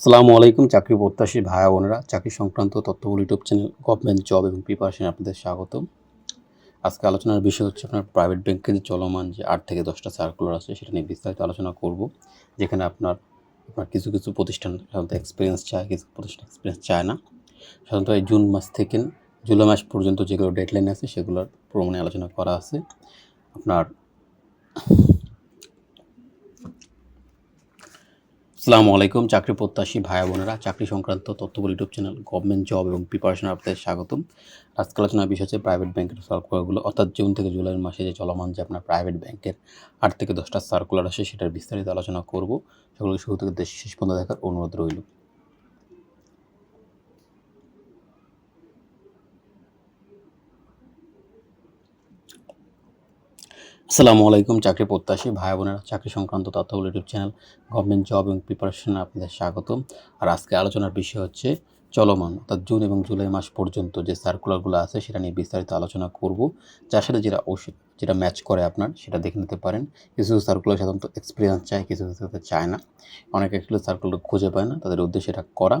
আসসালামু আলাইকুম, চাকরি প্রত্যাশী ভাই বোনেরা। চাকরি সংক্রান্ত তথ্যগুলো ইউটিউব চ্যানেল গভর্নমেন্ট জব এবং প্রিপারেশন আপনাদের স্বাগতম। আজকে আলোচনার বিষয় হচ্ছে আপনার প্রাইভেট ব্যাংকের যে চলমান যে আট থেকে দশটা সার্কুলার আছে, সেটা নিয়ে বিস্তারিত আলোচনা করব, যেখানে আপনার আপনার কিছু কিছু প্রতিষ্ঠান সাধারণত এক্সপিরিয়েন্স চায়, কিছু প্রতিষ্ঠান এক্সপিরিয়েন্স চায় না। সাধারণত এই জুন মাস থেকে জুলাই মাস পর্যন্ত যেগুলো ডেডলাইন আছে, সেগুলোর প্রমাণে আলোচনা করা আছে। আপনার আসসালামু আলাইকুম, চাকরি প্রত্যাশী ভাই বোনেরা। চাকরি সংক্রান্ত তথ্যগুলো ইউটিউব চ্যানেল গভর্নমেন্ট জব এবং প্রিপারেশন আপনাদের স্বাগতম। আজকে আলোচনার বিষয় হচ্ছে প্রাইভেট ব্যাংকের সার্কুলারগুলো অর্থাৎ জুন থেকে জুলাই মাসে যে চলমান যে আপনার প্রাইভেট ব্যাংকের আট থেকে দশটা সার্কুলার আসে, সেটার বিস্তারিত আলোচনা করব। সেগুলো শুরু থেকে দেশ শেষ পর্যন্ত দেখার অনুরোধ রইল। আসসালামু আলাইকুম, চাকরি প্রত্যাশী ভাই বোনেরা, চাকরি সংক্রান্ত তথ্যগুলো ইউটিউব চ্যানেল গভর্নমেন্ট জব এবং প্রিপারেশন আপনাদের স্বাগতম। আর আজকে আলোচনার বিষয় হচ্ছে চলমান অর্থাৎ জুন এবং জুলাই মাস পর্যন্ত যে সার্কুলারগুলো আছে সেটা নিয়ে বিস্তারিত আলোচনা করব। যার সাথে যেটা ওষুধ যেটা ম্যাচ করে আপনার সেটা দেখে নিতে পারেন। কিছু কিছু সার্কুলার সাধারণত এক্সপিরিয়েন্স চায়, কিছু কিছু সাথে চায় না। অনেক অ্যাকচুয়ালি সার্কুলার খুঁজে পায় না, তাদের উদ্দেশ্যে এটা করা।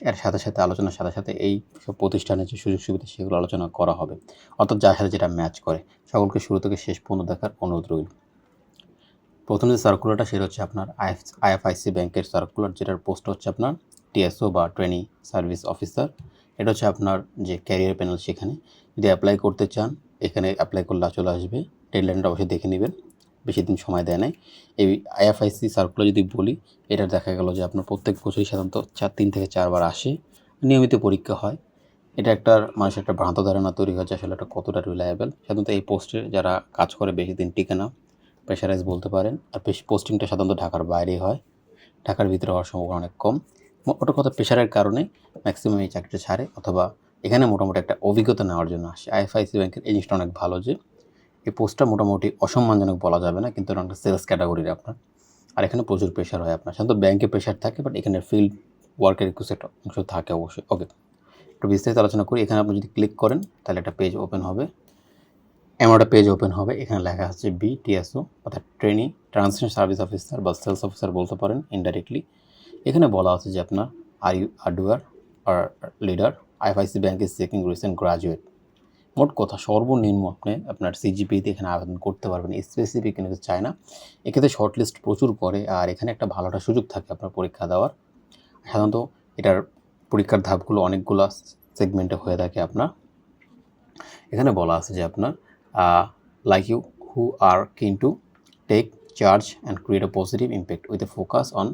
এর সাথে সাথে আলোচনার সাথে সাথে এই সব প্রতিষ্ঠানের যে সুযোগ সুবিধা সেগুলো আলোচনা করা হবে। অর্থাৎ যার সাথে যেটা ম্যাচ করে। সকলকে শুরু থেকে শেষ পর্যন্ত দেখার অনুরোধ রইল। প্রথম যে সার্কুলারটা সেটা হচ্ছে আপনার আইএফ আইএফআইসি ব্যাংকের সার্কুলার যেটার পোস্ট হচ্ছে আপনার টিএসও বা ট্রেনিং সার্ভিস অফিসার, এটা হচ্ছে আপনার যে ক্যারিয়ার প্যানেল সেখানে। যদি অ্যাপ্লাই করতে চান, এখানে অ্যাপ্লাই করলে চলে আসবে। ডেডলাইনটা অবশ্যই দেখে নেবেন, বেশি দিন সময় দেয় নাই। এই আইএফআইসি সার্কুলার যদি বলি, এটা দেখা গেল যে আপনার প্রত্যেক বছরই সাধারণত চার, তিন থেকে চারবার আসে। নিয়মিত পরীক্ষা হয়। এটা একটা মানুষের একটা ভ্রান্ত ধারণা তৈরি হয়েছে আসলে এটা কতটা রিলায়েবল সাধারণত এই পোস্টে যারা কাজ করে বেশি দিন টিকে না প্রেশারাইজ বলতে পারেন। আর পোস্টিংটা সাধারণত ঢাকার বাইরেই হয়। ঢাকার ভিতরে হওয়ার সম্ভাবনা অনেক কম। ওটা কথা প্রেশারের কারণে ম্যাক্সিমাম এই চাকরিটা ছাড়ে? অথবা এখানে মোটামুটি একটা অভিজ্ঞতা নেওয়ার জন্য আসে। আইএফআইসি ব্যাংকের এই জিনিসটা অনেক ভালো যে, এই পোস্টটা মোটামুটি অসম্মানজনক বলা যাবে না, কিন্তু একটা সেলস ক্যাটাগরির আপনার। আর এখানে প্রচুর প্রেশার হয় আপনার। সাধারণত ব্যাংকে প্রেশার থাকে বাট এখানে ফিল্ড ওয়ার্কের কিছু একটা অংশ থাকে অবশ্যই। ওকে একটু বিস্তারিত আলোচনা করি। এখানে আপনি যদি ক্লিক করেন, তাহলে একটা পেজ ওপেন হবে। এমন একটা পেজ ওপেন হবে। এখানে লেখা আছে বি টিএসও অর্থাৎ ট্রেনিং ট্রান্সলেশন সার্ভিস অফিসার বা সেলস অফিসার বলতে পারেন ইনডাইরেক্টলি এখানে বলা আছে যে আপনার are you hardware are leader IFIC bank is checking recent graduate মোট কথা, সর্বনিম্ন আপনি আপনার সিজিপিতে এখানে আবেদন করতে পারবেন স্পেসিফিক কিন্তু চায় না এক্ষেত্রে শর্ট লিস্ট প্রচুর করে আর এখানে একটা ভালো একটা সুযোগ থাকে আপনার পরীক্ষা দেওয়ার। সাধারণত এটার পরীক্ষার ধাপগুলো অনেকগুলো সেগমেন্টে হয়ে থাকে আপনার। এখানে বলা আছে যে আপনার like you who are keen to take charge and create a positive impact with a focus on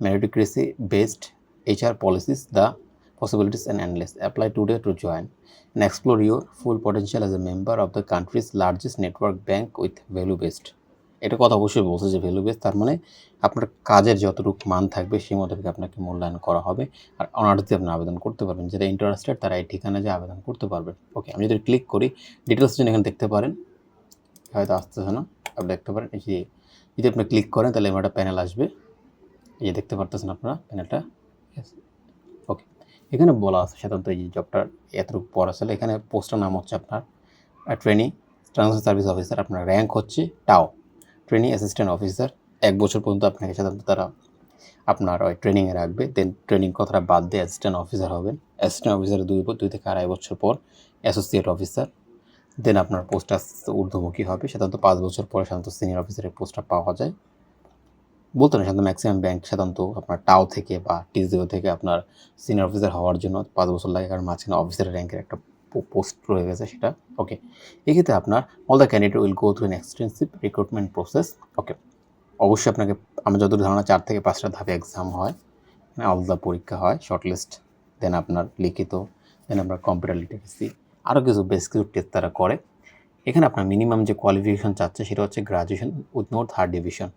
meritocracy based HR policies, the possibilities and endless. Apply today to join and explore your full potential as a member of the country's largest network bank with value based. এটা কথা অবশ্যই বলছে যে value base তার মানে আপনার কাজের যতটুকু মান থাকবে সেই মোতাবেক আপনাকে মূল্যায়ন করা হবে। আর অনার্সে আপনি আবেদন করতে পারবেন। যেটা ইন্টারেস্টেড তারা এই ঠিকানা যে আবেদন করতে পারবেন ওকে আমি যদি ক্লিক করি ডিটেলস জন্য এখানে দেখতে পারেন হয়তো আসতেছে না আপনি দেখতে পারেন। যে যদি আপনি ক্লিক করেন তাহলে আমার একটা প্যানেল আসবে। এই দেখতে পারতেছেন আপনারা প্যানেলটা ওকে এখানে বলা আছে সাধারণত এই জবটার এতটুকু পর আসলে এখানে পোস্টার নাম হচ্ছে আপনার ট্রেনিং ট্রান্সফার সার্ভিস অফিসার আপনার র্যাঙ্ক হচ্ছে টাও। ট্রেনিং অ্যাসিস্ট্যান্ট অফিসার এক বছর পর্যন্ত আপনাকে সাধারণত তারা আপনার ওই ট্রেনিংয়ে রাখবে। দেন ট্রেনিং কথাটা বাদ দিয়ে অ্যাসিস্ট্যান্ট অফিসার হবেন। অ্যাসিস্ট্যান্ট অফিসার দুই দুই থেকে আড়াই বছর পর অ্যাসোসিয়েট অফিসার দেন আপনার পোস্ট আস্তে ঊর্ধ্বমুখী হবে। সাধারণত পাঁচ বছর পরে সাধারণত সিনিয়র অফিসারের পোস্টটা পাওয়া যায়। বলতে না সাধারণত ম্যাক্সিমাম ব্যাংক সাধারণত আপনার টাও থেকে বা টিজিও থেকে আপনার সিনিয়র অফিসার হওয়ার জন্য পাঁচ বছর লাগে। কারণ মাঝখানে অফিসারের র্যাঙ্কের একটা পোস্ট রয়ে গেছে সেটা। ওকে এক্ষেত্রে আপনার all the candidate will go through an extensive recruitment process okay অবশ্যই আপনাকে, আমার যতদূর ধারণা, চার থেকে পাঁচটা ধাপে এক্সাম হয়। আলাদা পরীক্ষা হয় শর্টলিস্ট দেন আপনার লিখিত দেন আপনার কম্পিউটার লিটারেসি আরও কিছু বেশ কিছু টেস্ট তারা করে। এখানে আপনার মিনিমাম যে কোয়ালিফিকেশন চাচ্ছে সেটা হচ্ছে graduation with not third division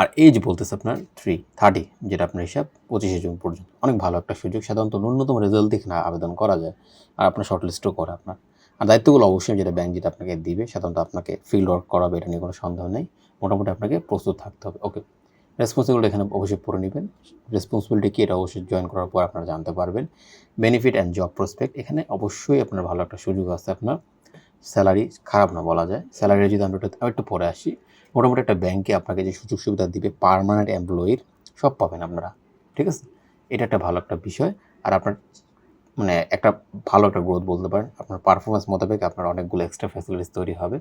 R age বলতেছে আপনার থ্রি থার্টি যেটা আপনার হিসাব পঁচিশে জুন পর্যন্ত। অনেক ভালো একটা সুযোগ। সাধারণত ন্যূনতম রেজাল্ট দেখে না আবেদন করা যায়। আর আপনার শর্ট লিস্টও করে আপনার। আর দায়িত্বগুলো অবশ্যই যেটা ব্যাংক যেটা আপনাকে দিবে, সাধারণত আপনাকে ফিল্ড ওয়ার্ক করাবে, এটা নিয়ে কোনো সন্দেহ নেই। মোটামুটি আপনাকে প্রস্তুত থাকতে হবে। ওকে রেসপন্সিবিলিটি এখানে অবশ্যই পড়ে নেবেন। রেসপন্সিবিলিটি কি, এটা অবশ্যই জয়েন করার পর আপনারা জানতে পারবেন। বেনিফিট অ্যান্ড জব প্রসপেক্ট এখানে অবশ্যই আপনার ভালো একটা সুযোগ আছে আপনার। স্যালারি খারাপ না বলা যায়। স্যালারি যদি আমরা একটু একটু পরে আসি। মোটামুটি একটা ব্যাংকে আপনাকে যে সুযোগ সুবিধা দিবে পারমানেন্ট এমপ্লয়ির সব পাবেন আপনারা, ঠিক আছে? এটা একটা ভালো একটা বিষয়। আর আপনার মানে একটা ভালো একটা গ্রোথ বলতে পারেন। আপনার পারফরমেন্স মোতাবেক আপনার অনেকগুলো এক্সট্রা ফ্যাসিলিটিস তৈরি হবে।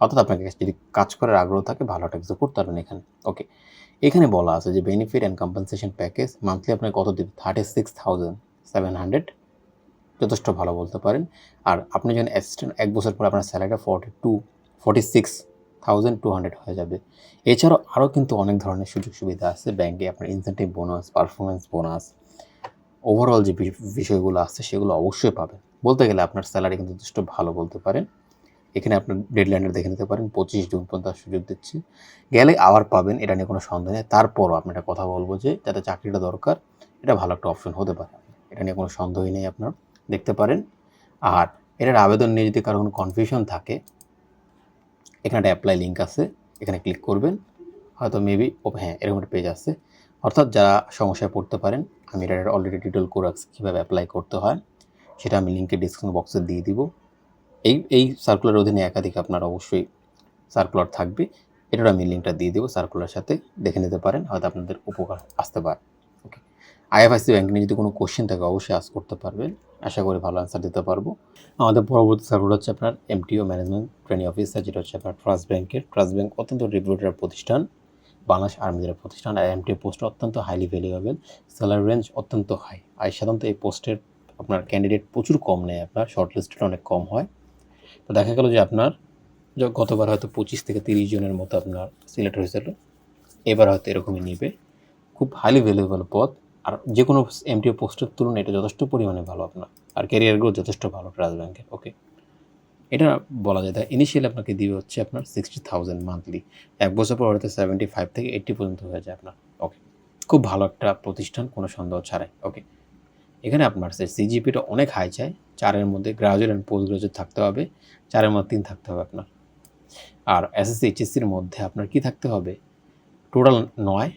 অর্থাৎ আপনাকে যদি কাজ করার আগ্রহ থাকে, ভালো একটা কিছু করতে পারবেন এখানে। ওকে এখানে বলা আছে যে benefit and compensation package monthly আপনাকে কত দিবে? Thirty six thousand seven hundred যথেষ্ট ভালো বলতে পারেন। আর আপনি যখন অ্যাসিস্ট্যান্ট এক বছর পর আপনার স্যালারিটা forty two forty six thousand two hundred হয়ে যাবে। এছাড়াও আরও কিন্তু অনেক ধরনের সুযোগ সুবিধা আছে। ব্যাংকে আপনার incentive bonus performance bonus overall যে বিষয়গুলো আছে সেগুলো অবশ্যই পাবেন। বলতে গেলে আপনার স্যালারি কিন্তু যথেষ্ট ভালো বলতে পারেন। এখানে আপনার ডেডলাইনটা দেখে নিতে পারেন, পঁচিশ জুন পর্যন্ত সুযোগ দিচ্ছি। গেলে আবার পাবেন, এটা নিয়ে কোনো সন্দেহ নেই। তারপরও আপনি একটা কথা বলব যে, যাতে চাকরিটা দরকার, এটা ভালো একটা অপশন হতে পারে। এটা নিয়ে কোনো সন্দেহই নেই আপনার। দেখতে পারেন। আর এটার আবেদন নিয়ে যদি কারও কোনো কনফিউশন থাকে এখানে একটা অ্যাপ্লাই লিঙ্ক আছে, এখানে ক্লিক করবেন। হয়তো মেবি হ্যাঁ এরকম একটা পেজ আছে। অর্থাৎ যারা সমস্যায় পড়তে পারেন, আমি এটা অলরেডি ডিটেল করে রাখছি কীভাবে অ্যাপ্লাই করতে হয়, সেটা আমি লিঙ্কে ডিসক্রিপশন বক্সে দিয়ে দিব। এই এই সার্কুলার অধীনে একাধিক আপনার অবশ্যই সার্কুলার থাকবে। এটার আমি লিঙ্কটা দিয়ে দেবো সার্কুলার সাথে। দেখে নিতে পারেন, হয়তো আপনাদের উপকার আসতে পারে। আইএফআইসি ব্যাংক নিয়ে যদি কোনো কোশ্চেন থাকে অবশ্যই আস করতে পারবেন। আশা করি ভালো অ্যান্সার দিতে পারব। আমাদের পরবর্তী সার্কুলার হচ্ছে আপনার এমটিও ম্যানেজমেন্ট ট্রেনিং অফিসার যেটা হচ্ছে আপনার ট্রাস্ট ব্যাংকের ট্রাস্ট ব্যাংক অত্যন্ত রিপুটেড প্রতিষ্ঠান, বাংলাদেশ আর্মিদের প্রতিষ্ঠান। আর এমটিও পোস্ট অত্যন্ত হাইলি ভ্যালুয়েবল স্যালারি রেঞ্জ অত্যন্ত হাই আর সাধারণত এই পোস্টের আপনার ক্যান্ডিডেট প্রচুর কম নেয় আপনার শর্ট লিস্টেড অনেক কম হয়। তো দেখা গেল যে আপনার গতবার হয়তো পঁচিশ থেকে তিরিশ জনের মতো আপনার সিলেক্ট হয়েছিল, এবার হয়তো এরকমই নেবে। খুব হাইলি ভ্যালুয়েবল পদ। আর যে কোনো এমটিও পোস্টের তুলনায় এটা যথেষ্ট পরিমাণে ভালো আপনার। আর ক্যারিয়ার গ্রোথ যথেষ্ট ভালো ট্রাস্ট ব্যাংকের ওকে এটা বলা যায়। ইনিশিয়ালি আপনাকে দিবে হচ্ছে আপনার সিক্সটি থাউজেন্ড মান্থলি এক বছর পর হয়তো সেভেন্টি ফাইভ থেকে এইট্টি পর্যন্ত হয়ে যায় আপনার ওকে খুব ভালো একটা প্রতিষ্ঠান, কোনো সন্দেহ ছাড়াই ওকে এখানে আপনার সে সিজিপিটা অনেক হাই চাই। চারের মধ্যে গ্রাজুয়েট অ্যান্ড পোস্ট গ্রাজুয়েট থাকতে হবে। চারের মধ্যে তিন থাকতে হবে আপনার। আর এসএসসি এইচএসসির মধ্যে আপনার কি থাকতে হবে? টোটাল নয়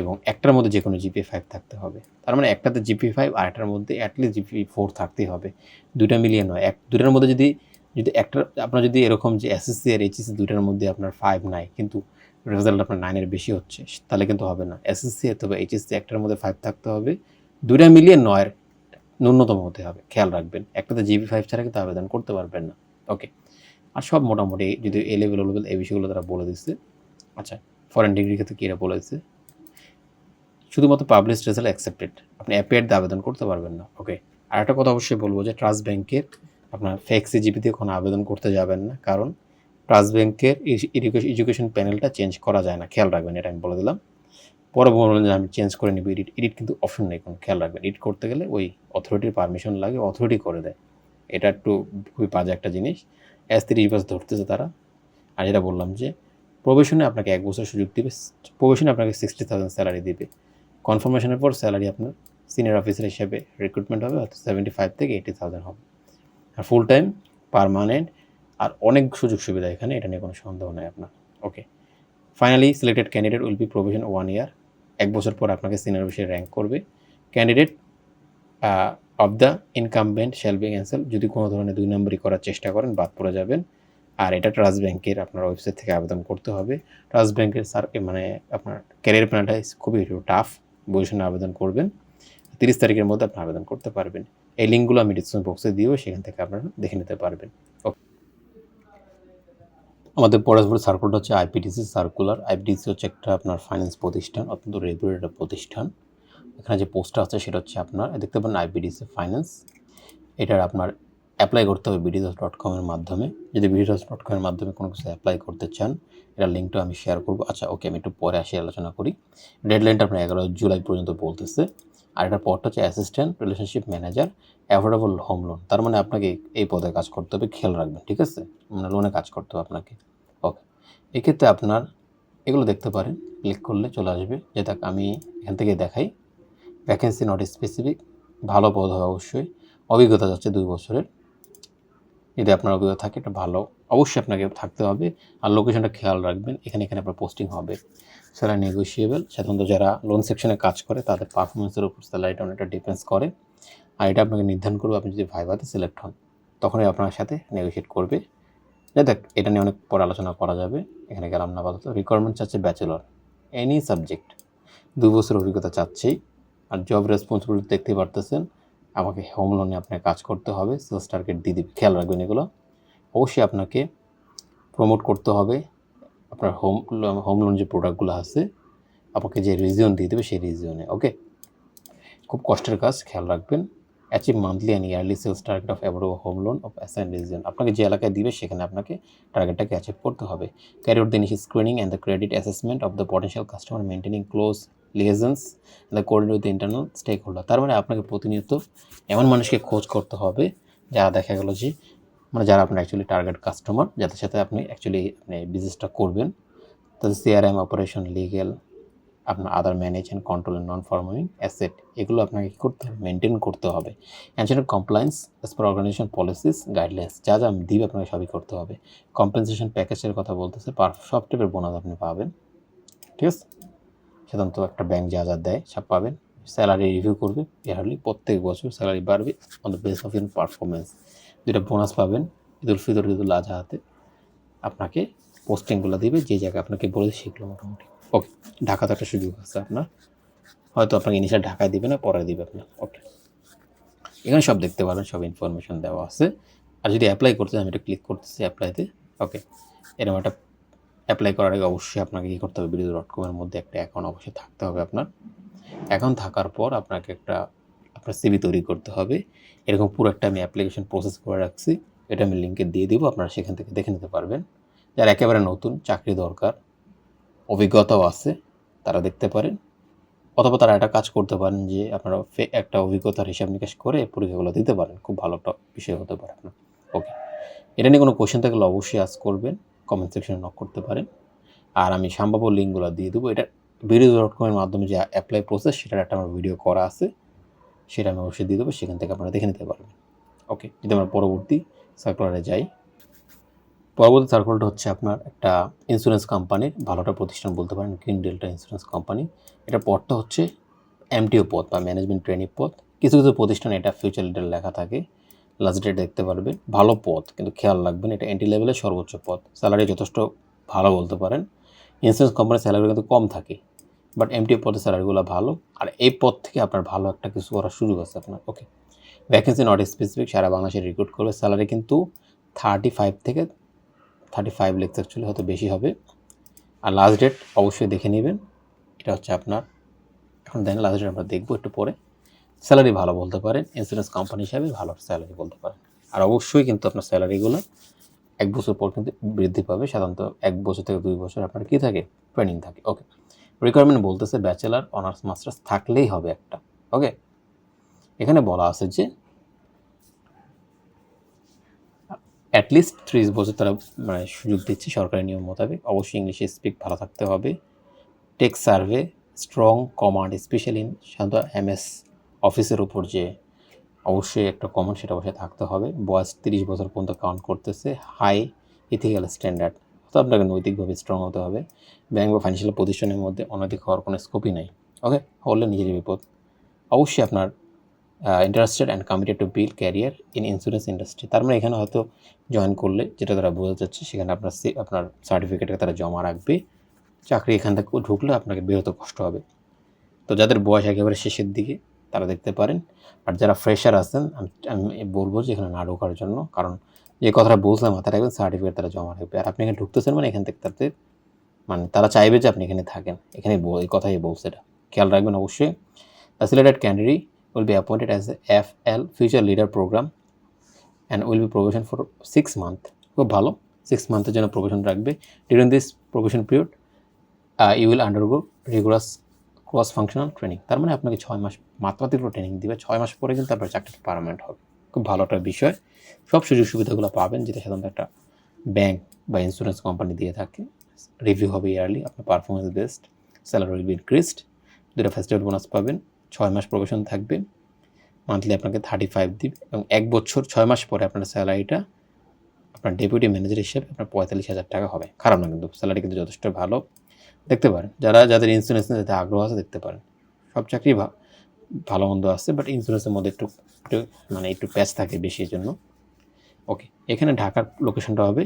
এবং একটার মধ্যে যে কোনো জিপি ফাইভ থাকতে হবে। তার মানে একটাতে জিপি ফাইভ আর একটার মধ্যে অ্যাটলিস্ট জিপি ফোর থাকতেই হবে। দুইটা মিলিয়ে নয়, এক দুটার মধ্যে যদি যদি একটা আপনার যদি এরকম যে এসএসসি আর এইচএসসি দুটার মধ্যে আপনার ফাইভ নাই, কিন্তু রেজাল্ট আপনার নাইনের বেশি হচ্ছে, তাহলে কিন্তু হবে না। এসএসসি অথবা এইচএসসি একটার মধ্যে ফাইভ থাকতে হবে। দুটা মিলিয়ে নয়ের ন্যূনতম হতে হবে, খেয়াল রাখবেন। একটাতে জিবি ফাইভ ছাড়া কিন্তু আবেদন করতে পারবেন না। ওকে আর সব মোটামুটি যদি এ লেভেল ও লেভেল এই বিষয়গুলো তারা বলে দিচ্ছে। আচ্ছা ফরেন ডিগ্রি ক্ষেত্রে কী এরা বলে দিচ্ছে? শুধুমাত্র পাবলিশ রেজাল্ট অ্যাকসেপ্টেড আপনি অ্যাপিয়ার দিয়ে আবেদন করতে পারবেন না। ওকে আর একটা কথা অবশ্যই বলব যে ট্রাস্ট ব্যাংকের আপনার ফেক সিজিপি দিয়ে কোনো আবেদন করতে যাবেন না। কারণ ট্রাস্ট ব্যাংকের এডুকেশন প্যানেলটা চেঞ্জ করা যায় না। খেয়াল রাখবেন, এটা আমি বলে দিলাম। পরে বললেন যে আমি চেঞ্জ করে নিব এডিট এডিট কিন্তু অপশন নেই কোনো। খেয়াল রাখবেন এডিট করতে গেলে ওই অথরিটির পারমিশন লাগে অথরিটি করে দেয়। এটা একটু খুবই বাজে একটা জিনিস। এস তিরিশ বাস ধরতেছে তারা। আর যেটা বললাম যে প্রবেশনে আপনাকে এক বছর সুযোগ দিবে প্রবেশনে আপনাকে সিক্সটি থাউজেন্ড স্যালারি দিবে। কনফার্মেশনের পর স্যালারি আপনার সিনিয়র অফিসার হিসেবে রিক্রুটমেন্ট হবে, অর্থাৎ সেভেন্টি ফাইভ থেকে এইটি থাউজেন্ড হবে। আর ফুল টাইম পারমানেন্ট আর অনেক সুযোগ সুবিধা এখানে, এটা নিয়ে কোনো সন্দেহ নেই আপনার। Okay finally selected candidate will be provision one year এক বছর পর আপনাকে সিনিয়র অফিসে র্যাঙ্ক করবে। Candidate of the incumbent shall be cancel যদি কোনো ধরনের দুই নম্বরই করার চেষ্টা করেন, বাদ পড়ে যাবেন। আর এটা ট্রাস্ট ব্যাংকের আপনার ওয়েবসাইট থেকে আবেদন করতে হবে। ট্রাস্ট ব্যাংকের স্যার মানে আপনার ক্যারিয়ার প্ল্যানটা খুবই টাফ শুনে আবেদন করবেন, তিরিশ তারিখের মধ্যে আপনি আবেদন করতে পারবেন। এই লিঙ্কগুলো আমি ডিসক্রিপশন বক্সে দিয়েও সেখান থেকে আপনারা দেখে নিতে পারবেন. আমাদের পরস্পর সার্কুলটা হচ্ছে আইপিডিসি সার্কুলার আইপিডিসি হচ্ছে একটা আপনার ফাইন্যান্স প্রতিষ্ঠান, অত্যন্ত রেগুলেটেড প্রতিষ্ঠান। এখানে যে পোস্টটা আছে সেটা হচ্ছে আপনার দেখতে পারেন আইপিডিসি ফাইন্যান্স এটার আপনার অ্যাপ্লাই করতে হবে বিডিদাস ডট কমের মাধ্যমে। যদি বিডিদাস ডট কমের মাধ্যমে কোনো কিছু অ্যাপ্লাই করতে চান এটার লিঙ্কটা আমি শেয়ার করব। আচ্ছা ওকে আমি একটু পরে আসি, আলোচনা করি। ডেডলাইনটা আপনার এগারো জুলাই পর্যন্ত বলতেছে। আর এটার পরটা হচ্ছে assistant relationship manager affordable home loan তার মানে আপনাকে এই পদে কাজ করতে হবে, খেয়াল রাখবেন, ঠিক আছে? মানে লোনে কাজ করতে হবে আপনাকে। ওকে এক্ষেত্রে আপনার এগুলো দেখতে পারেন ক্লিক করলে চলে আসবে। যে দেখ আমি এখান থেকে দেখাই। ভ্যাকেন্সি নট স্পেসিফিক ভালো পদ হয় অবশ্যই। অভিজ্ঞতা যাচ্ছে দুই বছরের। যদি আপনার অভিজ্ঞতা থাকে এটা ভালো অবশ্যই আপনাকে থাকতে হবে। আর লোকেশনটা খেয়াল রাখবেন, এখানে এখানে আপনার পোস্টিং হবে। সেটা নেগোসিয়েবল সাধারণত যারা লোন সেকশনে কাজ করে, তাদের পারফরমেন্সের উপর স্যালারিটা অনেকটা ডিপেন্ডস করে। আর এটা আপনাকে নির্ধারণ করবে, আপনি যদি ভাইভাতে সিলেক্ট হন, তখনই আপনার সাথে নেগোসিয়েট করবে। দেখ, এটা নিয়ে অনেক পর আলোচনা করা যাবে। এখানে গেলাম না আপাতত। রিকোয়ারমেন্ট চাচ্ছে ব্যাচেলর এনি সাবজেক্ট দু বছর অভিজ্ঞতা চাচ্ছেই। আর জব রেসপন্সিবিলিটি দেখতে পারতেছেন, আমাকে হোম লোনে আপনাকে কাজ করতে হবে। সেলস টার্গেট দিয়ে দিবে। খেয়াল রাখবেন এগুলো। অবশ্যই আপনাকে প্রমোট করতে হবে। আপনার হোম হোম লোন যে প্রোডাক্টগুলো আছে, আপনাকে যে রিজিয়ন দিয়ে দেবে সেই রিজিয়নে ওকে খুব কষ্টের কাজ, খেয়াল রাখবেন। Achieve monthly and yearly sales target of over home loan of assign region আপনাকে যে এলাকায় দিবে, সেখানে আপনাকে টার্গেটটাকে অ্যাচিভ করতে হবে। Carry out the initial screening and the credit assessment of the potential customer maintaining close liaisons the coordinate with internal stakeholder তার মানে আপনাকে প্রতিনিয়ত এমন মানুষকে খোঁজ করতে হবে, যারা দেখা গেল যে মানে যারা আপনার অ্যাকচুয়ালি টার্গেট কাস্টমার যাদের সাথে আপনি অ্যাকচুয়ালি আপনি বিজনেসটা করবেন, তাদের সিআরএম অপারেশন লিগেল আপনার other manage and control non farming asset এগুলো আপনাকে কী করতে হবে? মেনটেন করতে হবে। And compliance as per organisation policies guidelines যা যা দিবে আপনাকে সবই করতে হবে। কম্পেনসেশন প্যাকেজের কথা বলতেছে, পার সব টাইপের বোনাস আপনি পাবেন। ঠিক আছে? সাধারণত একটা ব্যাংক যা যা দেয়, সব পাবেন। স্যালারি রিভিউ করবে, ইয়ারলি প্রত্যেক বছর স্যালারি বাড়বে on the base of in performance যেটা বোনাস পাবেন ঈদুল ফিতর ঈদুল আজহাতে। আপনাকে পোস্টিংগুলো দিবে, যে জায়গায় আপনাকে বলে সেগুলো মোটামুটি। ওকে ঢাকাতে একটা সুযোগ আছে আপনার। হয়তো আপনাকে ইনিশিয়াল ঢাকায় দিবে না, পরে দিবে আপনার। ওকে এখানে সব দেখতে পারেন সব ইনফরমেশন দেওয়া আছে। আর যদি অ্যাপ্লাই করতে আমি এটা ক্লিক করতেছি অ্যাপ্লাইতে ওকে এরকম একটা অ্যাপ্লাই করার আগে অবশ্যই আপনাকে কী করতে হবে বিডিও ডট কমের মধ্যে একটা অ্যাকাউন্ট অবশ্যই থাকতে হবে আপনার। অ্যাকাউন্ট থাকার পর আপনাকে একটা, আপনার সিভি তৈরি করতে হবে। এরকম পুরো একটা আমি অ্যাপ্লিকেশন প্রসেস করে রাখছি। এটা আমি লিঙ্কে দিয়ে দেবো, আপনারা সেখান থেকে দেখে নিতে পারবেন। যারা একেবারে নতুন, চাকরি দরকার, অভিজ্ঞতাও আছে, তারা দেখতে পারেন। অথবা তারা একটা কাজ করতে পারেন যে আপনারা একটা অভিজ্ঞতার হিসাব নিকাশ করে পরীক্ষাগুলো দিতে পারেন। খুব ভালো একটা বিষয় হতে পারে আপনার। ওকে এটা নিয়ে কোনো কোয়েশ্চেন থাকলে অবশ্যই আজ করবেন কমেন্ট সেকশনে নক করতে পারেন। আর আমি সম্ভাব্য লিঙ্কগুলো দিয়ে দেবো। এটা ভিডিও ডট কমের মাধ্যমে যে অ্যাপ্লাই প্রসেস সেটার একটা আমার ভিডিও করা আছে। সেটা আমি অবশ্যই দিয়ে দেবো, সেখান থেকে আপনারা দেখে নিতে পারবেন। ওকে যদি আমরা পরবর্তী সার্কুলারে যাই, পরবর্তী সার্কুলারটা হচ্ছে আপনার একটা ইন্স্যুরেন্স কোম্পানির ভালো একটা প্রতিষ্ঠান বলতে পারেন গ্রিন ডেল্টা ইন্স্যুরেন্স কোম্পানি এটা পদটা হচ্ছে এমটিও পদ বা ম্যানেজমেন্ট ট্রেনিং পদ কিছু কিছু প্রতিষ্ঠানে এটা ফিউচার লিডার লেখা থাকে। লাস্ট ডেট দেখতে পারবেন। ভালো পদ কিন্তু খেয়াল রাখবেন, এটা এন্ট্রি লেভেলের সর্বোচ্চ পদ স্যালারি যথেষ্ট ভালো বলতে পারেন। ইন্স্যুরেন্স কোম্পানির স্যালারি কিন্তু কম থাকে। বাট এমটিও পদের স্যালারিগুলো ভালো। আর এই পদ থেকে আপনার ভালো একটা কিছু করার সুযোগ আছে আপনার। ওকে ভ্যাকেন্সি নট স্পেসিফিক সারা বাংলাদেশে রিক্রুট করবে স্যালারি কিন্তু থার্টি ফাইভ থেকে থার্টি ফাইভ লেখতে অ্যাকচুয়ালি হয়তো বেশি হবে। আর লাস্ট ডেট অবশ্যই দেখে নেবেন। এটা হচ্ছে আপনার। এখন দেন লাস্ট ডেট আমরা দেখব একটু পরে। স্যালারি ভালো বলতে পারেন। ইন্স্যুরেন্স কোম্পানি হিসাবে ভালো স্যালারি বলতে পারেন। আর অবশ্যই কিন্তু আপনার স্যালারিগুলো এক বছর পর কিন্তু বৃদ্ধি পাবে। সাধারণত এক বছর থেকে দুই বছর আপনার কী থাকে? ট্রেনিং থাকে। ওকে রিকোয়ারমেন্ট বলতেছে ব্যাচেলার অনার্স মাস্টার্স থাকলেই হবে একটা ওকে এখানে বলা আছে যে অ্যাটলিস্ট ত্রিশ বছর তারা মানে সুযোগ দিচ্ছে সরকারি নিয়ম মোতাবেক। অবশ্যই ইংলিশে স্পিক ভালো থাকতে হবে। Take survey strong command specially সাধারণত এম এস অফিসের উপর যে অবশ্যই একটা কমান্ড সেটা অবশ্যই থাকতে হবে। বয়স তিরিশ বছর পর্যন্ত কাউন্ট করতেছে। হাই ইথিক্যাল স্ট্যান্ডার্ড তো আপনাকে নৈতিকভাবে স্ট্রং হতে হবে। ব্যাংক বা ফাইন্যান্সিয়াল প্রতিষ্ঠানের মধ্যে অনৈতিক হওয়ার কোনো স্কোপই নাই। ওকে হলে নিজের বিপদ। অবশ্যই আপনার interested and committed to build career in insurance industry তার মানে এখানে হয়তো জয়েন করলে যেটা তারা বোঝা যাচ্ছে সেখানে আপনার আপনার সার্টিফিকেটকে তারা জমা রাখবে। চাকরি এখান থেকে ঢুকলে আপনাকে বেরোতে কষ্ট হবে। তো যাদের বয়স একেবারে শেষের দিকে, তারা দেখতে পারেন। আর যারা ফ্রেশার আছেন আমি বলব যে এখানে না ঢোকার জন্য, কারণ যে কথাটা বলছিলাম মাথায় রাখবেন সার্টিফিকেট তারা জমা রাখবে। আর আপনি এখানে ঢুকতেছেন মানে এখান থেকে তাদের মানে তারা চাইবে যে আপনি এখানে থাকেন। এখানে এই কথাই বলছে এটা। খেয়াল রাখবেন অবশ্যই the selected candidate will be appointed as a FL Future Leader Program and will be probation for six month. খুব ভালো সিক্স মান্থের জন্য প্রবেশন রাখবে। During this probation period you will undergo rigorous cross functional training তার মানে আপনাকে ছয় মাস মাত্রাতিরিক্ত training দিবে। ছয় মাস পরে কিন্তু আপনার চাকরিটা পারমানেন্ট হবে। খুব ভালো একটা বিষয়। সব সুযোগ সুবিধাগুলো পাবেন, যেটা সাধারণত একটা ব্যাংক বা ইন্স্যুরেন্স কোম্পানি দিয়ে থাকে। রিভিউ হবে ইয়ারলি আপনার performance based salary will be increased দুটো ফেস্টিভ্যাল বোনাস পাবেন, ছয় মাস প্রবেশন থাকবে। মান্থলি আপনাকে থার্টি ফাইভ দিবে এবং এক বছর, ছয় মাস পরে আপনার স্যালারিটা আপনার ডেপুটি ম্যানেজার হিসেবে আপনার পঁয়তাল্লিশ হাজার টাকা হবে। খারাপ না কিন্তু স্যালারি কিন্তু যথেষ্ট ভালো। দেখতে পারেন, যারা, যাদের ইন্স্যুরেন্স নিয়ে আগ্রহ আছে দেখতে পারেন। সব চাকরি ভালো মন্দ আছে বাট ইন্স্যুরেন্সের মধ্যে একটু একটু মানে একটু প্যাচ থাকে বেশি জন্য ওকে এখানে ঢাকার লোকেশনটা হবে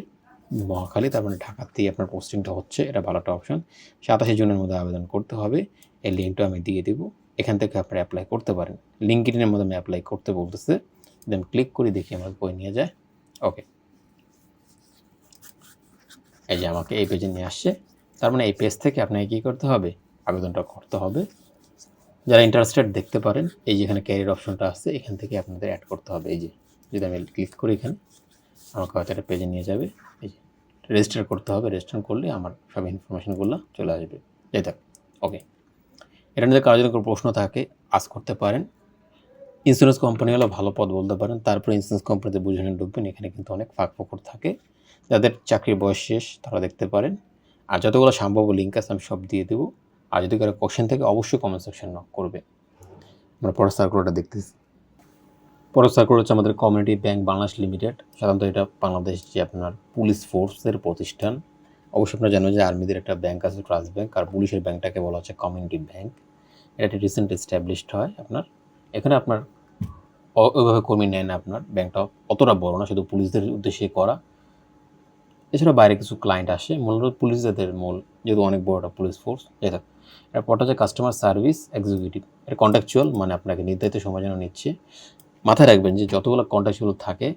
মহাখালী, তার মানে ঢাকাতেই আপনার পোস্টিংটা হচ্ছে, এটা ভালো একটা অপশন সাতাশে জুনের মধ্যে আবেদন করতে হবে এই লিঙ্কটা আমি দিয়ে দিব। এখান থেকে আপনারা অ্যাপ্লাই করতে পারেন। লিঙ্কডিনের আমি অ্যাপ্লাই করতে বলতেছে দেন ক্লিক করে দেখি আমার বই নিয়ে যায়। ওকে এই যে আমাকে এই পেজে নিয়ে আসছে, তার মানে এই পেজ থেকে আপনাকে কী করতে হবে? আবেদনটা করতে হবে। যারা ইন্টারেস্টেড দেখতে পারেন, এই যে এখানে ক্যারিয়ার অপশনটা আসছে এখান থেকে আপনাদের অ্যাড করতে হবে। এই যে, যদি আমি ক্লিক করি এখানে, আমাকে হয়তো একটা পেজে নিয়ে যাবে। এই যে রেজিস্টার করতে হবে। রেজিস্টার করলে আমার সব ইনফরমেশনগুলো চলে আসবে। যাই থাক ওকে এটা নিয়ে কারও যদি প্রশ্ন থাকে আজ করতে পারেন। ইন্স্যুরেন্স কোম্পানি হলো ভালো পদ বলতে পারেন। তারপরে ইন্স্যুরেন্স কোম্পানিতে বুঝে নিয়ে ঢুকবেন। এখানে কিন্তু অনেক ফাঁক ফোকর থাকে। যাদের চাকরির বয়স শেষ, তারা দেখতে পারেন। আর যতগুলো সম্ভব লিঙ্ক আছে, আমি সব দিয়ে দেবো। আর যদি কারও কোশ্চেন থেকে, অবশ্যই কমেন্ট সেকশন নক করবে। আমরা পরের সার্কুলারটা দেখতেছি। পরের সার্কুলার হচ্ছে আমাদের কমিউনিটি ব্যাংক বাংলাদেশ লিমিটেড সাধারণত এটা বাংলাদেশ যে আপনার পুলিশ ফোর্সের প্রতিষ্ঠান। অবশ্যই আপনারা জানেন যে আর্মিদের একটা ব্যাংক আছে ট্রাস্ট ব্যাংক আর পুলিশের ব্যাংকটাকে বলা হচ্ছে কমিউনিটি ব্যাংক এটা রিসেন্ট এস্টাবলিশড হয় আপনার। এখানে আপনার ওইভাবে কর্মী নেয় না আপনার। ব্যাংকটা অতটা বড় না, শুধু পুলিশদের উদ্দেশ্যে করা। এছাড়া বাইরে কিছু ক্লায়েন্ট আসে, মূলত পুলিশদের মূল, যেহেতু অনেক বড় একটা পুলিশ ফোর্স যাই থাক এটা পরটা হচ্ছে কাস্টমার সার্ভিস এক্সিকিউটিভ এটা কন্ট্রাকচুয়াল মানে আপনাকে নির্ধারিত সময় যেন নিচ্ছে। মাথায় রাখবেন যে যতগুলো কন্ট্রাকচুয়াল থাকে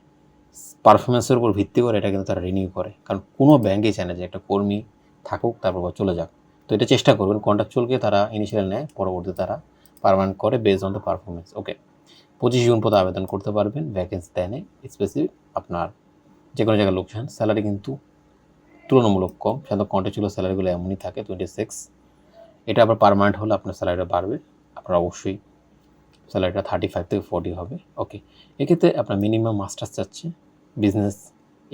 পারফরমেন্সের উপর ভিত্তি করে এটা কিন্তু তারা রিনিউ করে। কারণ কোনো ব্যাংকে চায় না যে একটা কর্মী থাকুক, তারপর চলে যাক। তো এটা চেষ্টা করবেন কন্ট্রাকচুয়ালকে তারা ইনিশিয়াল নেয় পরবর্তী তারা পারমানেন্ট করে based on the performance okay পঁচিশ জুন পদে আবেদন করতে পারবেন ভ্যাকেন্সি দেয় স্পেসিফিক আপনার যে কোনো জায়গায় লোকসান স্যালারি কিন্তু তুলনামূলক কম। সাধারণত কন্ট্রাকচুয়াল স্যালারিগুলো এমনই থাকে টোয়েন্টি সিক্স এটা আবার পারমানেন্ট হলে আপনার স্যালারিটা বাড়বে। আপনার অবশ্যই স্যালারিটা থার্টি ফাইভ থেকে ফোর্টি হবে। ওকে এক্ষেত্রে আপনার মিনিমাম মাস্টার্স চাচ্ছে বিজনেস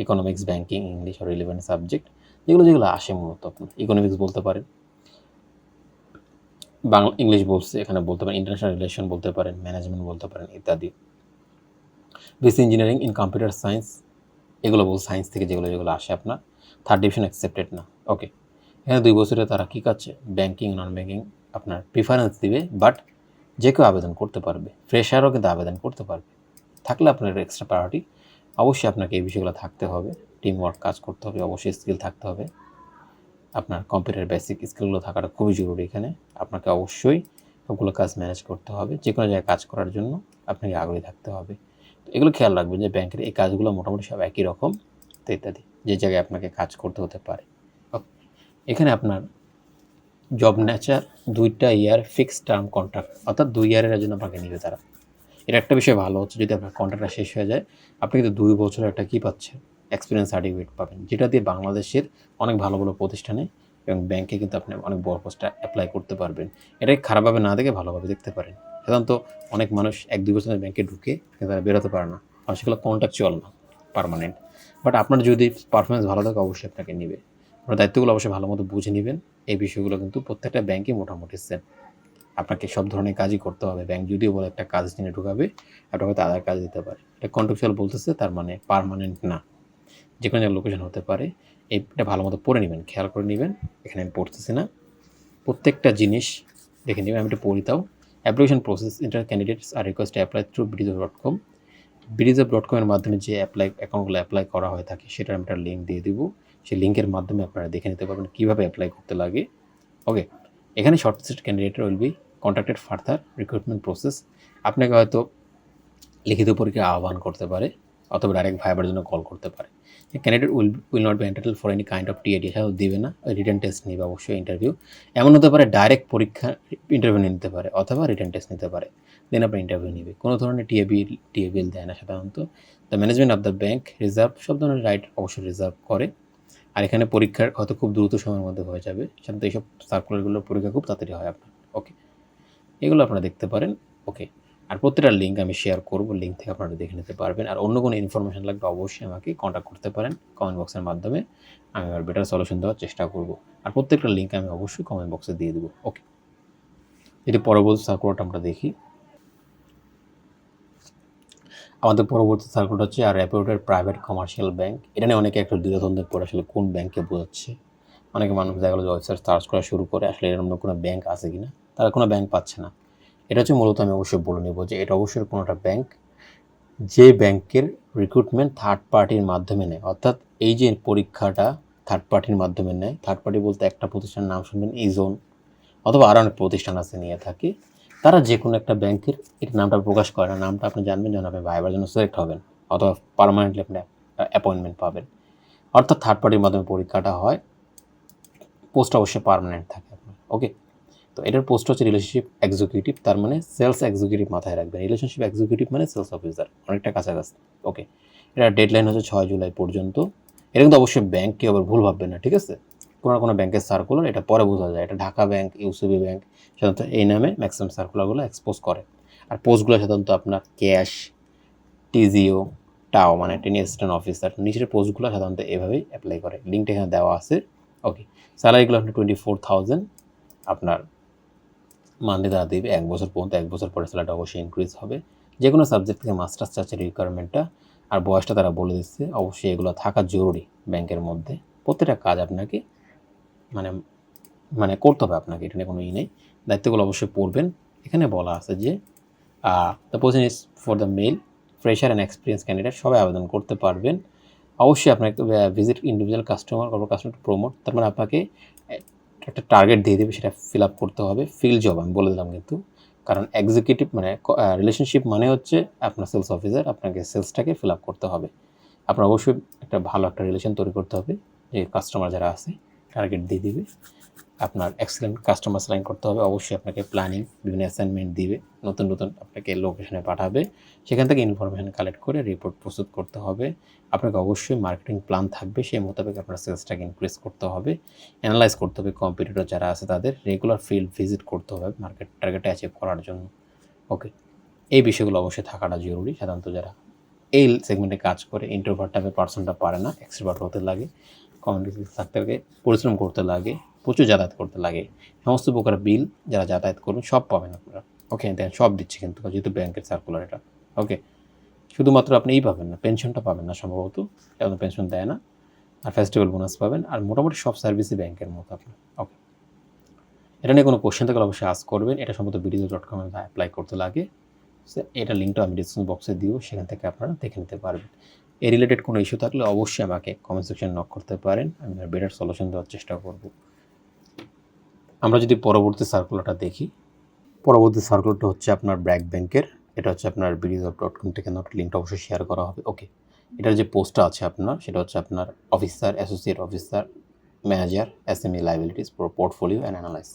ইকোনমিক্স ব্যাঙ্কিং ইংলিশ আর রিলেভেন্ট সাবজেক্ট যেগুলো যেগুলো আসে মূলত আপনার। ইকোনমিক্স বলতে পারেন। বাংলা ইংলিশ বলছে, এখানে বলতে পারেন। ইন্টারন্যাশনাল রিলেশন বলতে পারেন। ম্যানেজমেন্ট বলতে পারেন, ইত্যাদি। BSc engineering in computer science এগুলো বল সায়েন্স থেকে যেগুলো যেগুলো আসে আপনার থার্ড ডিভিশন অ্যাকসেপ্টেড না। ওকে এখানে দুই বছরে তারা কী কাচ্ছে ব্যাঙ্কিং নন ব্যাঙ্কিং আপনার প্রিফারেন্স দিবে বাট যে কেউ আবেদন করতে পারবে ফ্রেশারও কিন্তু আবেদন করতে পারবে। থাকলে আপনার এক্সট্রা প্রায়োরিটি অবশ্যই আপনাকে এই বিষয়গুলো থাকতে হবে। টিম ওয়ার্ক কাজ করতে হবে, অবশ্যই স্কিল থাকতে হবে। আপনার কম্পিউটার বেসিক স্কিলগুলো থাকাটা খুবই জরুরি এখানে। আপনাকে অবশ্যই সবগুলো কাজ ম্যানেজ করতে হবে। যে কোনো জায়গায় কাজ করার জন্য আপনাকে আগ্রহী থাকতে হবে। এগুলো খেয়াল রাখবেন যে ব্যাংকের এই কাজগুলো মোটামুটি সব একই রকম, তো ইত্যাদি, যে জায়গায় আপনাকে কাজ করতে হতে পারে। এখানে আপনার জব ন্যাচার দুইটা ইয়ার ফিক্সড টার্ম কন্ট্রাক্ট অর্থাৎ দুই ইয়ারের জন্য আপনাকে নিবে তারা। এটা একটা বিষয় ভালো হচ্ছে, যদি আপনার কন্ট্রাক্টটা শেষ হয়ে যায়, আপনি কিন্তু দুই বছরের একটা কী পাচ্ছেন? এক্সপিরিয়েন্স সার্টিফিকেট পাবেন, যেটা দিয়ে বাংলাদেশের অনেক ভালো ভালো প্রতিষ্ঠানে এবং ব্যাংকে কিন্তু আপনি অনেক বড় পোস্টে অ্যাপ্লাই করতে পারবেন। এটাকে খারাপভাবে না দেখে ভালোভাবে দেখতে পারেন। সাধারণত অনেক মানুষ এক, দুই বছরের ব্যাংকে ঢুকে তারা বেরোতে পারে না। আর সেগুলো কন্ট্রাকচুয়াল না পারমানেন্ট বাট আপনার যদি পারফরমেন্স ভালো থাকে, অবশ্যই আপনাকে নেবে। আপনার দায়িত্বগুলো অবশ্যই ভালো মতো বুঝে নেবেন। এই বিষয়গুলো কিন্তু প্রত্যেকটা ব্যাংকে মোটামুটি সেম আপনাকে সব ধরনের কাজই করতে হবে। ব্যাংক যদিও বলে একটা কাজ নিয়ে ঢুকাবে আপনাকে হয়তো আদার কাজ দিতে পারে। এটা কন্ট্রাকচুয়াল বলতেছে, তার মানে পারমানেন্ট না। যে কোনো লোকেশন হতে পারে। এটা ভালো মতো পড়ে নেবেন, খেয়াল করে নেবেন। এখানে আমি পড়তেছি না। প্রত্যেকটা জিনিস দেখে নেবেন। আমি এটা পড়ি তাও। অ্যাপ্লিকেশন প্রসেস ইন্টার ক্যান্ডিডেটস আর request apply through bdjob dot com bdjob dot কমের মাধ্যমে যে অ্যাপ্লাই অ্যাকাউন্টগুলো অ্যাপ্লাই করা হয়ে থাকে, সেটার আমি একটা লিঙ্ক দিয়ে দেবো। সেই লিঙ্কের মাধ্যমে আপনারা দেখে নিতে পারবেন কীভাবে অ্যাপ্লাই করতে লাগে। ওকে এখানে shortlisted candidate will be contacted further recruitment process আপনাকে হয়তো লিখিত পরীক্ষা আহ্বান করতে পারে। অথবা ডাইরেক্ট ভাইবার জন্য কল করতে পারে। Candidate will will not be entertained for any kind of TAD সাথে দিবে না রিটার্ন টেস্ট নেবে অবশ্যই ইন্টারভিউ এমন হতে পারে ডাইরেক্ট পরীক্ষা ইন্টারভিউ নিতে পারে অথবা রিটার্ন টেস্ট নিতে পারে। দেন আপনার ইন্টারভিউ নেবে। কোনো ধরনের টিএবি টিএবিএল দেয় না সাধারণত। The management of the bank reserve সব ধরনের রাইট অবশ্যই রিজার্ভ করে। আর এখানে পরীক্ষার হয়তো খুব দ্রুত সময়ের মধ্যে হয়ে যাবে। সাধারণত এইসব সার্কুলারগুলোর পরীক্ষা খুব তাড়াতাড়ি হয় আপনার। ওকে এগুলো আপনারা দেখতে পারেন। ওকে আর প্রত্যেকটা লিঙ্ক আমি শেয়ার করব লিঙ্ক থেকে আপনারা দেখে নিতে পারবেন। আর অন্য কোনো ইনফরমেশন লাগলে অবশ্যই আমাকে কন্ট্যাক্ট করতে পারেন কমেন্ট বক্সের মাধ্যমে। আমি আর বেটার সলিউশন দেওয়ার চেষ্টা করব। আর প্রত্যেকটা লিঙ্ক আমি অবশ্যই কমেন্ট বক্সে দিয়ে দেবো। ওকে এটি পরবর্তী সার্কুলারটা আমরা দেখি। আমাদের পরবর্তী সার্কুলার হচ্ছে, আর রেপুটেড প্রাইভেট কমার্শিয়াল ব্যাংক এটা নিয়ে অনেকে একটা দ্বিধাদ্বন্দ্বের পরে আসলে কোন ব্যাংকে বোঝাচ্ছে? অনেকে মানুষ দেখা গেলো ওয়েবসাইট সার্চ করা শুরু করে, আসলে এরকম কোনো ব্যাংক আছে কিনা? তারা কোনো ব্যাংক পাচ্ছে না। এটা হচ্ছে মূলত আমি অবশ্যই বলে নেব যে এটা অবশ্যই কোনো একটা ব্যাংক যে ব্যাংকের রিক্রুটমেন্ট থার্ড পার্টির মাধ্যমে নেয়। অর্থাৎ এই যে পরীক্ষাটা থার্ড পার্টির মাধ্যমে নেয় থার্ড পার্টি বলতে একটা প্রতিষ্ঠানের নাম শুনবেন ইজোন অথবা আরও অনেক প্রতিষ্ঠান আছে নিয়ে থাকে। তারা যে কোনো একটা ব্যাংকের এটা নামটা প্রকাশ করে না, নামটা আপনি জানবেন যখন আপনি ভাইবার জন্য সিলেক্ট হবেন, অথবা পারমানেন্টলি আপনি অ্যাপয়েন্টমেন্ট পাবেন। অর্থাৎ থার্ড পার্টির মাধ্যমে পরীক্ষাটা হয় পোস্ট অবশ্যই পারমানেন্ট থাকে। আপনার ওকে তো এটার পোস্ট হচ্ছে রিলেশনশিপ এক্সিকিউটিভ তার মানে সেলস এক্সিকিউটিভ মাথায় রাখবেন। রিলেশনশিপ এক্সিকিউটিভ মানে সেলস অফিসার অনেকটা কাছাকাছি। ওকে এটা ডেডলাইন হচ্ছে ছয় জুলাই পর্যন্ত। এটা কিন্তু অবশ্যই ব্যাংক কেউ আবার ভুল ভাববেন না, ঠিক আছে? কোনো না কোনো ব্যাংকের সার্কুলার এটা পরে বোঝা যায়। এটা ঢাকা ব্যাংক ইউসিবি ব্যাংক সাধারণত এই নামে ম্যাক্সিমাম সার্কুলারগুলো এক্সপোজ করে। আর পোস্টগুলো সাধারণত আপনার ক্যাশ টিজিও টাও মানে টেনি অ্যাসিস্ট্যান্ট অফিসার নিচের পোস্টগুলো সাধারণত এভাবেই অ্যাপ্লাই করে। লিঙ্কটা এখানে দেওয়া আছে। ওকে স্যালারিগুলো আপনার টোয়েন্টি ফোর থাউজেন্ড আপনার মান্থলি তারা দেবে এক বছর পর্যন্ত, এক বছর পরে স্যালারিটা অবশ্যই ইনক্রিজ হবে। যে কোনো সাবজেক্ট থেকে মাস্টার্স চাচ্ছে রিকোয়ারমেন্টটা আর বয়সটা তারা বলে দিচ্ছে, অবশ্যই এগুলো থাকা জরুরি ব্যাংকের মধ্যে। প্রত্যেকটা কাজ আপনাকে মানে মানে করতে হবে আপনাকে, এটা নিয়ে কোনো ই নেই। দায়িত্বগুলো অবশ্যই পড়বেন। এখানে বলা আছে যে the position is for the male fresher and experience candidate সবাই আবেদন করতে পারবেন। অবশ্যই আপনাকে visit individual customer customer promote তার মানে আপনাকে একটা টার্গেট দিয়ে দেবে, সেটা ফিল আপ করতে হবে। ফিল জব আমি বলে দিলাম কিন্তু। কারণ এক্সিকিউটিভ মানে রিলেশনশিপ মানে হচ্ছে আপনার সেলস অফিসার আপনাকে সেলসটাকে ফিল আপ করতে হবে। আপনার অবশ্যই একটা ভালো একটা রিলেশন তৈরি করতে হবে, যে কাস্টমার যারা আছে টার্গেট দিয়ে দিবে। আপনার এক্সেলেন্ট কাস্টমার সাইন করতে হবে। অবশ্যই আপনাকে প্ল্যানিং বিভিন্ন অ্যাসাইনমেন্ট দিবে। নতুন নতুন আপনাকে লোকেশনে পাঠাবে। সেখান থেকে ইনফরমেশন কালেক্ট করে রিপোর্ট প্রস্তুত করতে হবে। আপনাকে অবশ্যই মার্কেটিং প্ল্যান থাকবে। সেই মোতাবেক আপনার সেলসটাকে ইনক্রিজ করতে হবে। অ্যানালাইজ করতে হবে কম্পিটিটর যারা আছে তাদের। রেগুলার ফিল্ড ভিজিট করতে হবে মার্কেট টার্গেট অ্যাচিভ করার জন্য। ওকে এই বিষয়গুলো অবশ্যই থাকাটা জরুরি। সাধারণত যারা এই সেগমেন্টে কাজ করে ইন্টারভার্ট টাইপের পার্সনটা পারে না। এক্সট্রোভার্ট হতে লাগে। কমিউনিটি থাকতে লাগে, পরিশ্রম করতে লাগে। প্রচুর যাতায়াত করতে লাগে। সমস্ত প্রকার বিল যারা যাতায়াত করবেন সব পাবেন আপনারা। ওকে দেন সব দিচ্ছে কিন্তু যেহেতু ব্যাংকের সার্কুলার এটা। ওকে শুধুমাত্র আপনি এই পাবেন না, পেনশনটা পাবেন না সম্ভবত। এখন পেনশন দেয় না, আর ফেস্টিভ্যাল বোনাস পাবেন, আর মোটামুটি সব সার্ভিসই ব্যাংকের মতো আপনার। ওকে এটা নিয়ে কোনো কোশ্চেন থাকলে অবশ্যই আস করবেন। এটা সম্ভবত বিডিও ডট কমে অ্যাপ্লাই করতে লাগে। এটা লিঙ্কটা আমি ডিসক্রিপশন বক্সে দিব, সেখান থেকে আপনারা দেখে নিতে পারবেন। এই রিলেটেড কোনো ইস্যু থাকলে অবশ্যই আমাকে কমেন্ট সেকশন নক করতে পারেন। আমি বেটার সলিউশন দেওয়ার চেষ্টা করব। আমরা যদি পরবর্তী সার্কুলারটা দেখি, পরবর্তী সার্কুলারটা হচ্ছে আপনার ব্র্যাক ব্যাংকের, এটা হচ্ছে আপনার বিডিজ ডট কম থেকে লিঙ্কটা অবশ্যই শেয়ার করা হবে ওকে এটার যে পোস্টটা আছে আপনার, সেটা হচ্ছে আপনার officer associate officer manager S M E liabilities portfolio and analyse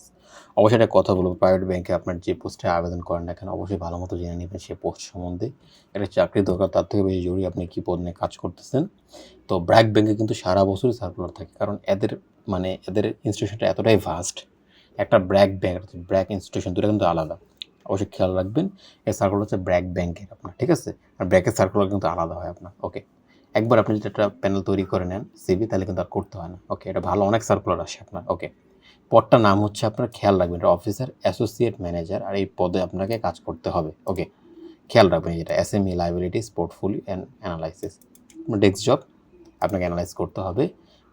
অবশ্যই একটা কথা বলব প্রাইভেট ব্যাংকে আপনার যে পোস্টে আবেদন করেন না কেন, অবশ্যই ভালো মতো জেনে নেবেন সেই পোস্ট সম্বন্ধে। একটা চাকরি দরকার, তার থেকে বেশি জরুরি আপনি কী পদ নিয়ে কাজ করতেছেন। তো ব্র্যাক ব্যাংকে কিন্তু সারা বছরই সার্কুলার থাকে, কারণ এদের মানে এদের ইনস্টিটিউশনটা এতটাই ভাস্ট একটা ব্র্যাক ব্যাংক, ব্র্যাক ইনস্টিটিউশন, দুটো কিন্তু আলাদা। অবশ্যই খেয়াল রাখবেন এই সার্কুলার হচ্ছে ব্র্যাক ব্যাংকের আপনার, ঠিক আছে? আর ব্র্যাকের সার্কুলার কিন্তু আলাদা হয় আপনার ওকে একবার আপনি যদি একটা প্যানেল তৈরি করে নেন সিবি তাহলে কিন্তু আর করতে হয় না ওকে এটা ভালো, অনেক সার্কুলার আসে আপনার ওকে পদটার নাম হচ্ছে আপনার, খেয়াল রাখবেন, এটা অফিসার অ্যাসোসিয়েট ম্যানেজার আর এই পদে আপনাকে কাজ করতে হবে ওকে খেয়াল রাখবেন যেটা S M E liabilities portfolio and analysis desk job আপনাকে অ্যানালাইজ করতে হবে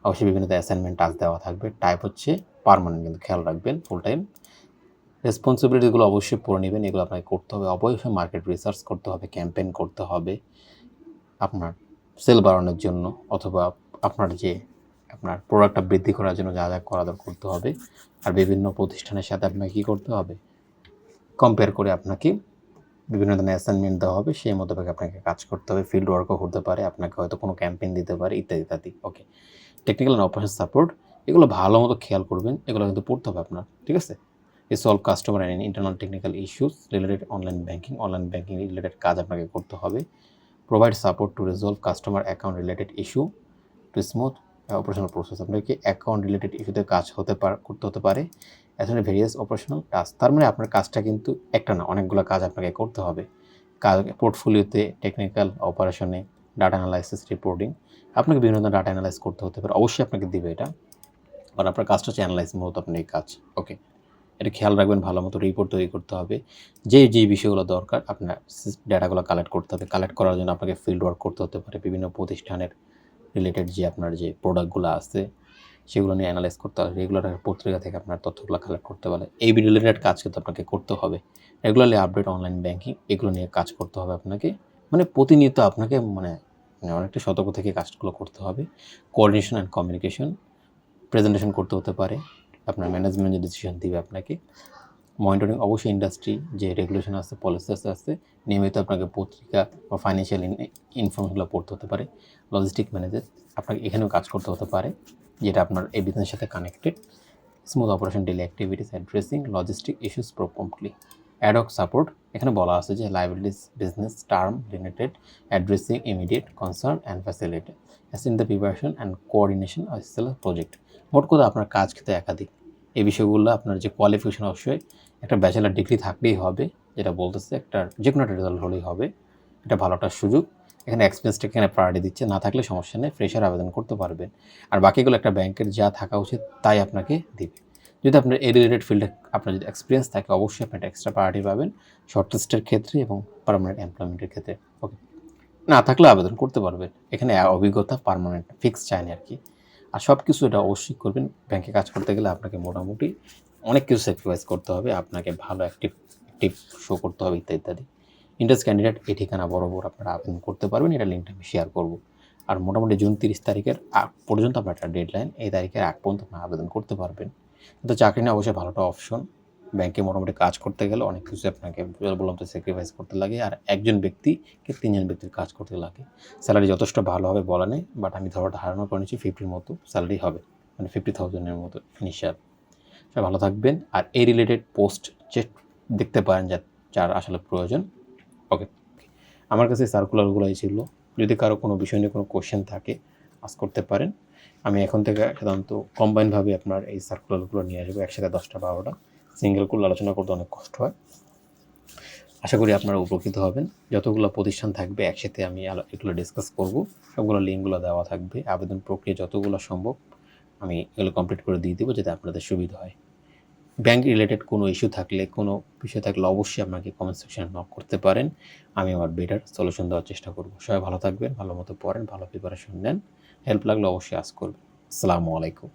অবশ্যই বিভিন্ন অ্যাসাইনমেন্ট টাস্ক দেওয়া থাকবে। টাইপ হচ্ছে পারমানেন্ট কিন্তু খেয়াল রাখবেন ফুল টাইম রেসপন্সিবিলিটিগুলো অবশ্যই পড়ে নেবেন, এগুলো আপনাকে করতে হবে। অবশ্যই মার্কেট রিসার্চ করতে হবে ক্যাম্পেইন করতে হবে আপনার সেল বাড়ানোর জন্য অথবা আপনার যে আপনার প্রোডাক্টটা বৃদ্ধি করার জন্য যা যা করা দরকার করতে হবে। আর বিভিন্ন প্রতিষ্ঠানের সাথে আপনাকে কী করতে হবে? কম্পেয়ার করে আপনাকে বিভিন্ন ধরনের অ্যাসাইনমেন্ট দেওয়া হবে, সেই মোতাবেক আপনাকে কাজ করতে হবে। ফিল্ড ওয়ার্কও করতে পারে, আপনাকে হয়তো কোনো ক্যাম্পেইন দিতে পারে, ইত্যাদি ইত্যাদি okay technical and operation support এগুলো ভালো মতো খেয়াল করবেন, এগুলো কিন্তু পড়তে হবে আপনার, ঠিক আছে? A solve customer and internal technical issues related online banking online banking related কাজ আপনাকে করতে হবে। Provide support to resolve customer account related issue to smooth operational process আপনাকে অ্যাকাউন্ট রিলেটেড ইস্যুতে কাজ হতে পার, করতে হতে পারে। এছাড়া ভেরিয়াস অপারেশনাল টাস্ক তার মানে আপনার কাজটা কিন্তু একটা না, অনেকগুলো কাজ আপনাকে করতে হবে। কাজ পোর্টফোলিওতে টেকনিক্যাল অপারেশনে ডাটা অ্যানালাইসিস রিপোর্টিং আপনাকে বিভিন্ন ধরনের ডাটা অ্যানালাইজ করতে হতে পারে। অবশ্যই আপনাকে দিবে এটা। আর আপনার কাজটা হচ্ছে অ্যানালাইজ মূলত আপনার এই কাজ। ওকে এটা খেয়াল রাখবেন, ভালো মতো রিপোর্ট তৈরি করতে হবে। যে যে বিষয়গুলো দরকার, আপনার ডাটাগুলো কালেক্ট করতে হবে। কালেক্ট করার জন্য আপনাকে ফিল্ড ওয়ার্ক করতে হতে পারে। বিভিন্ন প্রতিষ্ঠানের রিলেটেড যে আপনার যে প্রোডাক্টগুলো আছে, সেগুলো নিয়ে অ্যানালাইজ করতে হবে। রেগুলার পত্রিকা থেকে আপনার তথ্যগুলো কালেক্ট করতে পারে এই রিলেটেড কাজ কিন্তু আপনাকে করতে হবে। রেগুলারলি আপডেট অনলাইন ব্যাঙ্কিং এগুলো নিয়ে কাজ করতে হবে আপনাকে। মানে প্রতিনিয়ত আপনাকে মানে মানে অনেকটা সতর্ক থেকে কাজগুলো করতে হবে। কোঅর্ডিনেশন অ্যান্ড কমিউনিকেশন প্রেজেন্টেশন করতে হতে পারে। আপনার ম্যানেজমেন্ট যে ডিসিশন দিবে আপনাকে। মনিটরিং অবশ্যই ইন্ডাস্ট্রি যে রেগুলেশন আছে পলিসি আসতে আছে, নিয়মিত আপনাকে পত্রিকা বা ফাইন্যান্সিয়াল ইনফরমেশনগুলো পড়তে হতে পারে। লজিস্টিক ম্যানেজার আপনাকে এখানেও কাজ করতে হতে পারে, যেটা আপনার এই বিজনেসের সাথে connected smooth operation daily activities addressing logistic issues promptly ad hoc support এখানে বলা আছে যে liabilities business term related addressing immediate concern and facility as in the preparation and coordination of sale project মোট কথা আপনার কাজ ক্ষেত্রে একাধিক। এই বিষয়গুলো আপনার যে কোয়ালিফিকেশন অবশ্যই, একটা ব্যাচেলার ডিগ্রি থাকলেই হবে, যেটা বলতেছে একটা যে কোনো একটা রেজাল্ট হলেই হবে, এটা ভালো একটা সুযোগ। এখানে এক্সপিরিয়েন্সটা এখানে প্রায়োরিটি দিচ্ছে, না থাকলে সমস্যা নেই ফ্রেশার আবেদন করতে পারবেন। আর বাকিগুলো একটা ব্যাংকের যা থাকা উচিত, তাই আপনাকে দিবে। যদি আপনার এই রিলেটেড ফিল্ডে আপনার যদি এক্সপিরিয়েন্স থাকে, অবশ্যই আপনি একটা এক্সট্রা প্রায়োরিটি পাবেন শর্ট লিস্টের ক্ষেত্রে এবং পারমানেন্ট এমপ্লয়মেন্টের ক্ষেত্রে। ওকে না থাকলে আবেদন করতে পারবেন। এখানে অভিজ্ঞতা পারমানেন্ট ফিক্স চায়নি আর কি আর সব কিছু এটা অবশ্যই করবেন। ব্যাংকে কাজ করতে গেলে আপনাকে মোটামুটি অনেক কিছু স্যাক্রিফাইস করতে হবে। আপনাকে ভালো অ্যাক্টিভ অ্যাক্টিভ শো করতে হবে, ইত্যাদি ইত্যাদি। ইন্টারেস্ট ক্যান্ডিডেট এই ঠিকানা বরাবর আপনারা আবেদন করতে পারবেন। এটা লিঙ্কটা আমি শেয়ার করব। আর মোটামুটি জুন তিরিশ তারিখের আগ পর্যন্ত আপনার একটা ডেডলাইন এই তারিখের আগ পর্যন্ত আপনারা আবেদন করতে পারবেন। কিন্তু চাকরি না অবশ্যই ভালোটা অপশন ব্যাংকে মোটামুটি কাজ করতে গেলে অনেক কিছু আপনাকে বললাম তো স্যাক্রিফাইস করতে লাগে। আর একজন ব্যক্তিকে তিনজন ব্যক্তির কাজ করতে লাগে। স্যালারি যথেষ্ট ভালো হবে বলা নেই বাট আমি ধরো ধারণা করে নিচ্ছি ফিফটির মতো স্যালারি হবে। মানে ফিফটি থাউজেন্ডের মতো ইনিশিয়াল সবাই ভালো থাকবেন। আর এই রিলেটেড পোস্ট চেক দেখতে পারেন যা, যার আসলে প্রয়োজন ওকে আমার কাছে সার্কুলারগুলোই ছিল। যদি কারও কোনো বিষয় নিয়ে কোনো কোশ্চেন থাকে আস করতে পারেন। আমি এখন থেকে সাধারণত কম্বাইনভাবে আপনার এই সার্কুলারগুলো নিয়ে আসব, একসাথে দশটা, বারোটা। সিঙ্গেলগুলো আলোচনা করতে অনেক কষ্ট হয়। আশা করি আপনারা উপকৃত হবেন। যতগুলো প্রতিষ্ঠান থাকবে, একসাথে আমি এগুলো ডিসকাস করব। সবগুলো লিঙ্কগুলো দেওয়া থাকবে। আবেদন প্রক্রিয়া যতগুলো সম্ভব আমি এগুলো কমপ্লিট করে দিয়ে দেবো, যাতে আপনাদের সুবিধা হয়। ব্যাংক রিলেটেড কোনো ইস্যু থাকলে, কোনো বিষয় থাকলে অবশ্যই আপনাকে কমেন্ট সেকশনে নক করতে পারেন। আমি আমার বেটার সলিউশন দেওয়ার চেষ্টা করব। সবাই ভালো থাকবেন, ভালো মতো পড়েন, ভালো প্রিপারেশন নেন। হেল্প লাগলে অবশ্যই আস করবেন। আসসালামু আলাইকুম